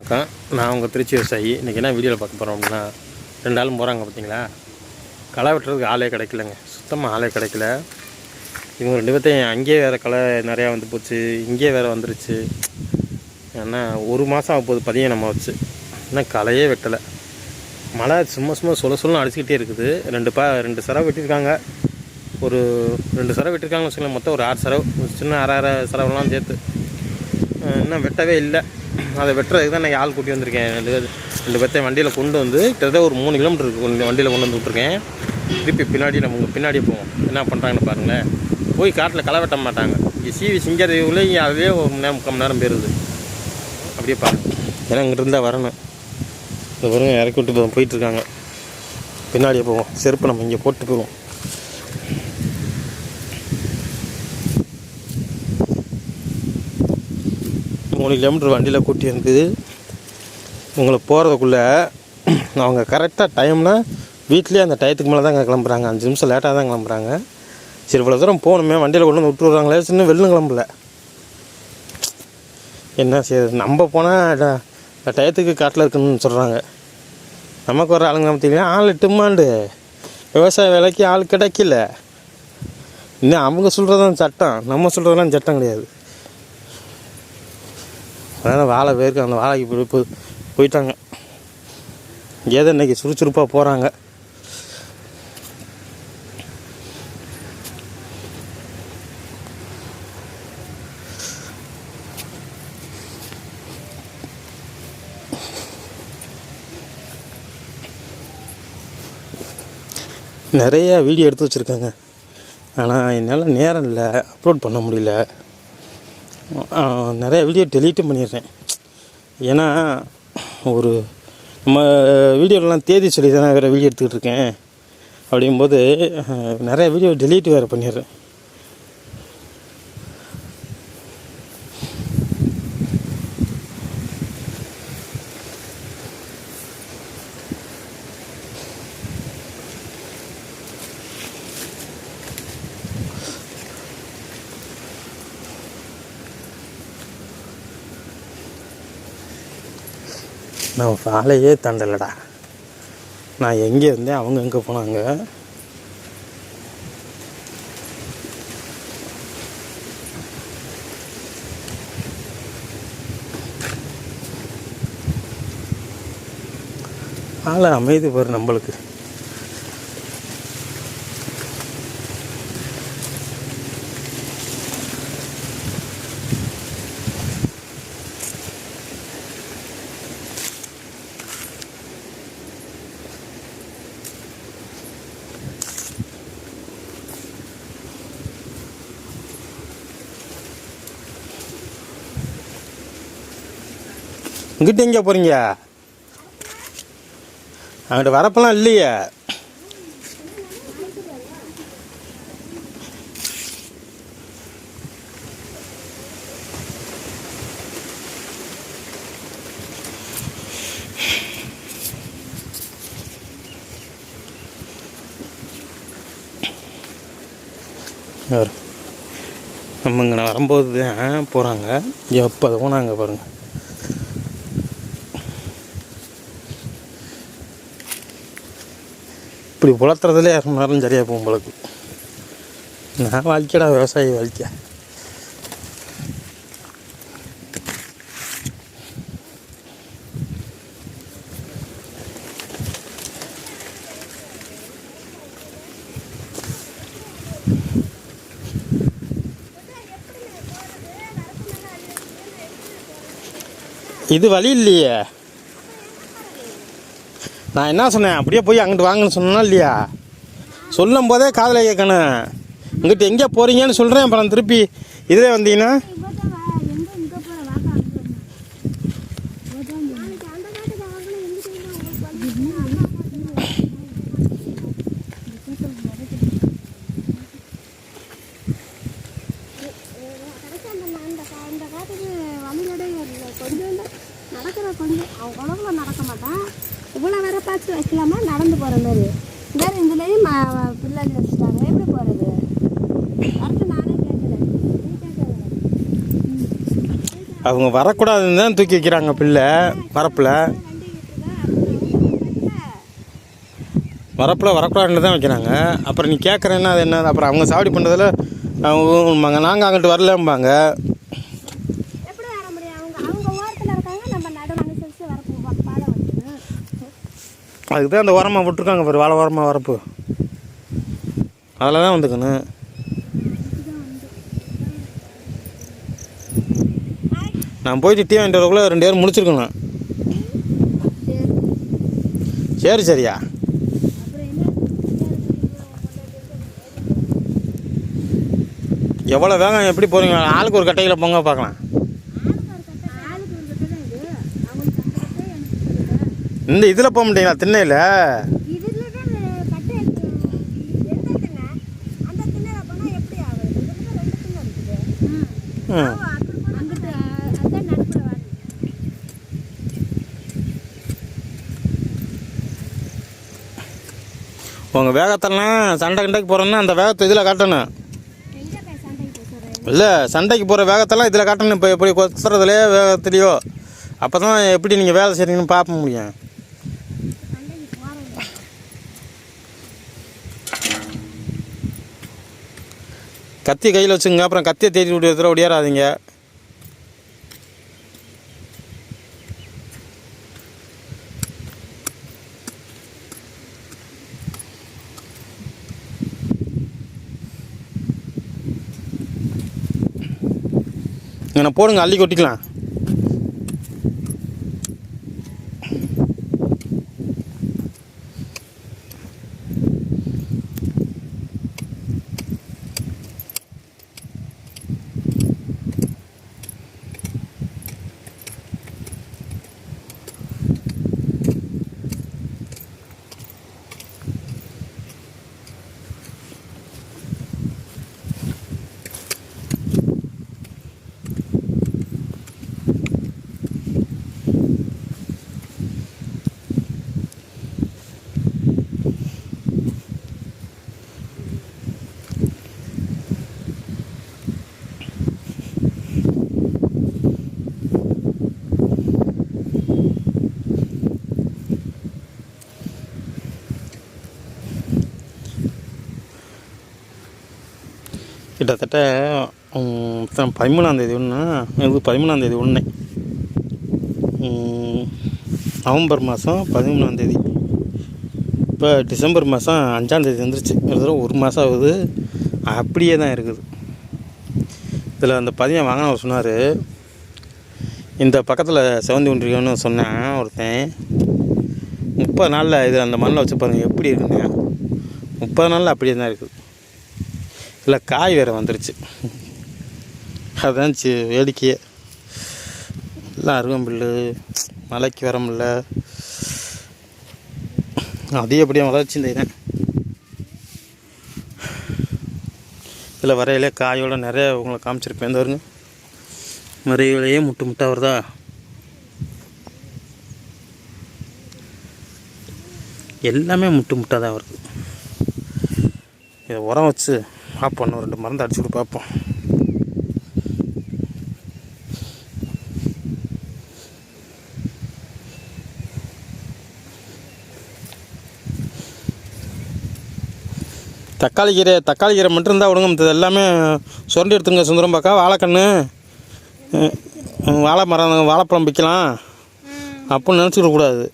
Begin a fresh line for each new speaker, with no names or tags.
வணக்கம். நான் உங்கள் திருச்சி விவசாயி இன்றைக்கி என்ன வீடியோவில் பார்க்க போகிறோம் அப்படின்னா ரெண்டு ஆளும் போகிறாங்க பார்த்தீங்களா களை வெட்டுறதுக்கு ஆளே கிடைக்கலங்க. சுத்தமாக ஆளே கிடைக்கல. இவங்க ரெண்டு பேர்த்தையும் அங்கேயே வேறு களை நிறையா வந்து போச்சு. இங்கேயே வேறு வந்துருச்சு. ஏன்னா ஒரு மாதம் ஆக போகுது பதியம் நம்ம வச்சு. இன்னும் களையே வெட்டலை. மழை சும்மா சும்மா சொல்ல சொல்லணும் அடிச்சுக்கிட்டே இருக்குது. ரெண்டு பா ரெண்டு சரவை வெட்டியிருக்காங்க. ஒரு ரெண்டு சரவை வெட்டியிருக்காங்கன்னு வச்சுக்கலாம் மொத்தம் ஒரு ஆறு சரவு ஒரு சின்ன அரை அரை சரவெல்லாம் சேர்த்து. இன்னும் வெட்டவே இல்லை. அதை வெட்டுறதுக்கு தான் நான் ஆள் கூட்டி வந்திருக்கேன். ரெண்டு பேர் ரெண்டு பேர்த்தையும் வண்டியில் கொண்டு வந்து கிட்டத்தட்ட ஒரு மூணு கிலோமீட்டர் இருக்கு. வண்டியில் கொண்டு வந்து விட்ருக்கேன் திருப்பி பின்னாடி நம்ம பின்னாடி போவோம். என்ன பண்ணுறாங்கன்னு பாருங்களேன். போய் காட்டில் களை வெட்ட மாட்டாங்க. இங்கே சீவி சிங்கிறதுக்குள்ளே இங்கே அதுவே ஒரு மணி நேரம் முக்கால் மணி நேரம் போயிருது. அப்படியே பாருங்க. ஏன்னா இங்கிட்டு இருந்தால் வரணும். இந்த வரும் இறக்கி விட்டு போ- போயிட்டுருக்காங்க பின்னாடியே போவோம். செருப்பு நம்ம இங்கே போட்டு போவோம் மூணு கிலோமீட்டர் வண்டியில் கூட்டி வந்து உங்களை போகிறதுக்குள்ளே அவங்க கரெக்டாக டைம்னால் வீட்லேயே அந்த டயத்துக்கு மேலே தான் கிளம்புறாங்க. அஞ்சு நிமிஷம் லேட்டாக தான் கிளம்புறாங்க. சரி இவ்வளோ தூரம் போகணுமே. வண்டியில் கொண்டு வந்து விட்டுறாங்களே சின்ன வெளிலும் கிளம்பல. என்ன செய்யுது நம்ம போனால் டயத்துக்கு காட்டில் இருக்குன்னு சொல்கிறாங்க நமக்கு வர ஆளுங்க பார்த்தீங்கன்னா ஆள் டிமாண்டு. விவசாய வேலைக்கு ஆள் கிடைக்கல. இன்னும் அவங்க சொல்கிறது தான் சட்டம். நம்ம சொல்கிறதெல்லாம் சட்டம் கிடையாது. அதனால் வாழை பேருக்கு அந்த வாழைக்கு போய் போய் போயிட்டாங்க. ஏதோ இன்னைக்கு சுறுசுறுப்பாக போகிறாங்க நிறைய வீடியோ எடுத்து வச்சுருக்காங்க. ஆனால் என்னால் நேரம் இல்லை. அப்லோட் பண்ண முடியல. நிறைய வீடியோ டெலீட்டும் பண்ணிடுறேன். ஏன்னா ஒரு நம்ம வீடியோலாம் தேதி சொல்லி தானே வேறு வீடியோ எடுத்துக்கிட்டு இருக்கேன். அப்படிங்கும்போது நிறைய வீடியோ டெலீட் வேறு பண்ணிடுறேன். நான் வாழையே தண்டலடா. நான் எங்கே இருந்தேன் அவங்க எங்கே போனாங்க? ஆளை அமைதி பாரு நம்மளுக்கு. இங்கிட்ட எங்கே போகிறீங்க அங்கிட்ட வரப்பெல்லாம் இல்லையே. நம்ம இங்கே வரும்போது தான் போகிறாங்க. எப்போ போனாங்க பாருங்கள் இப்படி புலத்துறதுலே இரநூறு நேரம் சரியாக போகும் உங்களுக்கு நான் வாழ்க்கைடா விவசாயி வாழ்க்கை. இது வழி இல்லையே. நான் என்ன சொன்னேன்? அப்படியே போய் அங்கிட்டு வாங்கன்னு சொன்னா இல்லையா? சொல்லும் போதே காதலை கேட்கணும். இங்கிட்டு எங்கே போகிறீங்கன்னு சொல்கிறேன் அப்புறம் திருப்பி இதே வந்தீங்கன்னா?
வச்சுட்டாங்க எப்படி போகிறது அடுத்து நானே கேட்குறேன் நீ கேட்கல
அவங்க வரக்கூடாதுன்னு தான் தூக்கி வைக்கிறாங்க பிள்ளை வரப்பில். வரப்பில் வரக்கூடாதுன்னு தான் வைக்கிறாங்க. அப்புறம் நீ கேட்குறேன்னா அது என்ன அப்புறம் அவங்க சாவடி பண்ணுறதுல அவங்க நாங்கள் அங்கிட்டு வரலம்பாங்க. அதுக்கு தான் அந்த உரமாக விட்ருக்காங்க பாரு வாழை உரமாக வரப்பு. அதில் தான் வந்துக்கணும். நான் போயிட்டு டீ வாங்கிட்டு வரக்குள்ளே ரெண்டு பேரும் முடிச்சிருக்கணும்.
சரி
சரியா? எவ்வளோ வேகம் எப்படி போகிறீங்க ஆளுக்கு ஒரு கட்டையில் போங்க பார்க்கலாம். இந்த இதில் போக மாட்டீங்களா திண்ணையில்
இதில் தான் கட்டை எடுத்து எந்த திண்ணை அந்த திண்ணையில் போனால் எப்படி ஆகுது இதில் ரெண்டு திண்ணை இருக்குது
ம்
அங்கிட்டு அதான் நடுப்புற வாடி
உங்கள் வேகத்தெல்லாம் சண்டை கண்டைக்கு போகிறோன்னா அந்த வேகத்தை இதில் காட்டணும். இல்லை சண்டைக்கு போகிற வேகத்தெல்லாம் இதில் காட்டணும். இப்போ எப்படி கொத்துறதுலையோ வேகத்துலையோ. அப்போ தான் எப்படி நீங்கள் வேலை செய்கிறீங்கன்னு பார்க்க முடியும்
சண்டைக்கு போகிறோம்
கத்தி கையில் வச்சுங்க அப்புறம் கத்தியை தேடி விட்டு இடத்துல ஒடியாராதிங்க இங்கே போடுங்க அள்ளி கொட்டிக்கலாம். கிட்டத்தட்ட பதிமூணாந்தேதி ஒன்று இது பதிமூணாந்தேதி ஒன்று நவம்பர் மாதம் பதிமூணாந்தேதி இப்போ டிசம்பர் மாதம் அஞ்சாந்தேதி வந்துருச்சு. ஒரு தடவை ஒரு மாதம் ஆகுது. அப்படியே தான் இருக்குது. இதில் அந்த பதியம் வாங்கினவர் சொன்னார். இந்த பக்கத்தில் செவந்தி ஒன்றியன்னு சொன்னேன் ஒருத்தன். முப்பது நாளில் இது அந்த மண்ணில் வச்சு பாருங்கள் எப்படி இருக்குங்க முப்பது நாளில் அப்படியே தான் இருக்குது. இல்லை காய் வேறு வந்துருச்சு. அதான் வேடிக்கையே. எல்லாம் அருகம்பில்லு மலைக்கு வர முடில அதிகப்படியாக வளர்ச்சி இந்த இதான் இதில் வரையிலே காயோட நிறைய உங்களை காமிச்சிருப்பேன் இந்த வருங்க வரையிலேயே முட்டு முட்டாக வருதா? எல்லாமே முட்டு முட்டாக தான் வருது இதை உரம் வச்சு பார்ப்போம் இன்னும் ரெண்டு மருந்து அடிச்சு விட்டு பார்ப்போம். தக்காளி கீரை தக்காளி கீரை மட்டும் இருந்தால் விடுங்க மற்றது எல்லாமே சுரண்டி எடுத்துங்க சுந்தரம் பாக்கா வாழைக்கன்று வாழை மரம் வாழைப்பழம் வைக்கலாம். அப்படின்னு நினச்சிக்கிட கூடாது